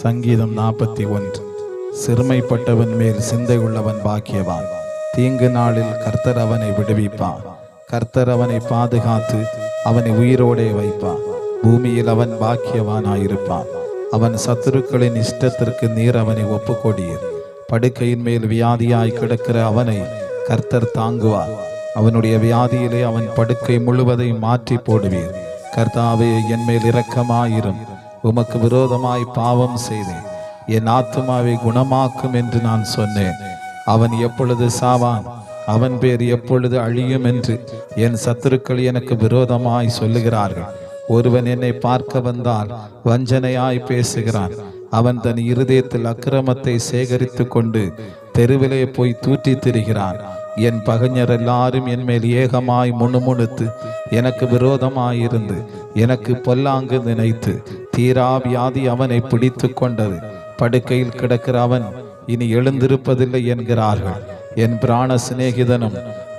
சங்கீதம் நாற்பத்தி ஒன்று. சிறுமைப்பட்டவன் மேல் சிந்தை உள்ளவன் பாக்கியவான். தீங்கு நாளில் கர்த்தர் அவனை விடுவிப்பான் கர்த்தர் அவனை பாதுகாத்து அவனை உயிரோடே வைப்பான் பூமியில் அவன் பாக்கியவானாயிருப்பான். அவன் சத்துருக்களின் இஷ்டத்திற்கு நீர் அவனை ஒப்புக்கொடியர். படுக்கையின் மேல் வியாதியாய் கிடக்கிற அவனை கர்த்தர் தாங்குவார். அவனுடைய வியாதியிலே அவன் படுக்கை முழுவதையும் மாற்றி போடுவீர். கர்த்தாவே என் மேல் இரக்கமாயிரும். உமக்கு விரோதமாய் பாவம் செய்தேன். என் ஆத்துமாவை குணமாக்கும் என்று நான் சொன்னேன். அவன் எப்பொழுது சாவான்? அவன் பேர் எப்பொழுது அழியும் என்று என் சத்துருக்கள் எனக்கு விரோதமாய் சொல்லுகிறார்கள். ஒருவன் என்னை பார்க்க வந்தால் வஞ்சனையாய் பேசுகிறான். அவன் தன் இருதயத்தில் அக்கிரமத்தை சேகரித்து கொண்டு தெருவிலே போய் தூற்றி திரிகிறான். என் பகைஞர் எல்லாரும் என் மேல் ஏகமாய் முணுமுணுத்து எனக்கு விரோதமாயிருந்து எனக்கு பொல்லாங்கு நினைத்து தீரா வியாதி அவனை பிடித்து கொண்டது படுக்கையில் கிடக்கிற அவன் இனி எழுந்திருப்பதில்லை என்கிறார்கள். என் பிராண சிநேகிதனும்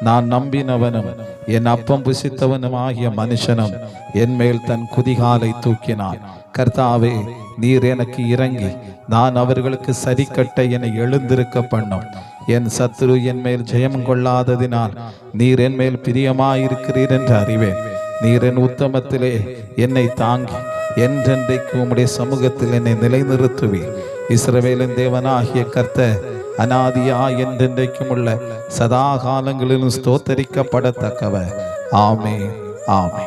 நான் நம்பினவனும் என் அப்பம் புசித்தவனும் ஆகிய மனுஷனும் என் மேல் தன் குதிகாலை தூக்கினான். கர்த்தாவே நீர் எனக்கு இறங்கி நான் அவர்களுக்கு சரிக்கட்ட என எழுந்திருக்க பண்ணும். என் சத்ரு என் மேல் ஜெயம் கொள்ளாததினால் நீர் என் மேல் பிரியமாயிருக்கிறீர் என்று அறிவேன். நீர் என் உத்தமத்திலே என்னை தாங்கி என்றென்றைக்கு உம்முடைய சமூகத்தில் என்னை நிலைநிறுத்துவீர். இஸ்ரவேலின் தேவனாகிய கர்த்த அனாதியா என்றென்றைக்கும் உள்ள சதா காலங்களிலும் ஸ்தோத்தரிக்கப்படத்தக்கவர். ஆமே ஆமே